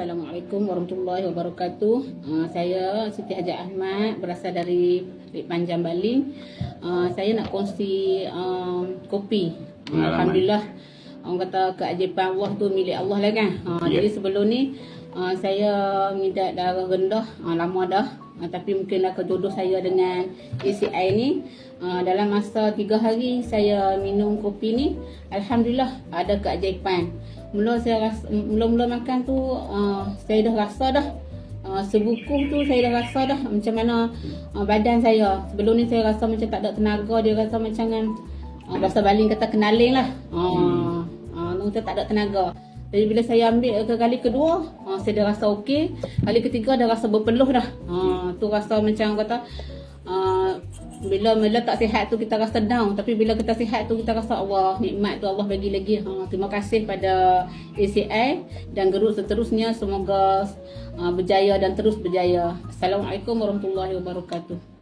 Assalamualaikum warahmatullahi wabarakatuh. Uh, saya Siti Haji Ahmad berasal dari Rik Panjang Baling. Uh, saya nak kongsi um, kopi. Uh. Alhamdulillah. Orang kata keajaiban Allah tu milik Allah lah kan. Uh, Ya. Jadi sebelum ni uh, saya ngidap darah rendah uh, lama dah. Uh, tapi mungkin lah jodoh saya dengan ACI ni. Uh, dalam masa tiga hari saya minum kopi ni. Alhamdulillah ada keajaiban. Mula saya rasa, mula-mula makan tu uh, saya dah rasa dah uh, sebukuh tu saya dah rasa dah macam mana uh, badan saya. Sebelum ni saya rasa macam tak ada tenaga, dia rasa macam kan uh, bahasa baling kata kenaling lah. Uh, uh, macam tak ada tenaga. Jadi bila saya ambil ke kali kedua, uh, saya dah rasa okey. Kali ketiga dah rasa berpeluh dah. Uh, tu rasa macam kata bila bila tak sihat tu kita rasa down tapi bila kita sihat tu kita rasa Allah nikmat tu Allah bagi lagi. Ha, terima kasih pada ACI dan gerut seterusnya. Semoga uh, berjaya dan terus berjaya. Assalamualaikum warahmatullahi wabarakatuh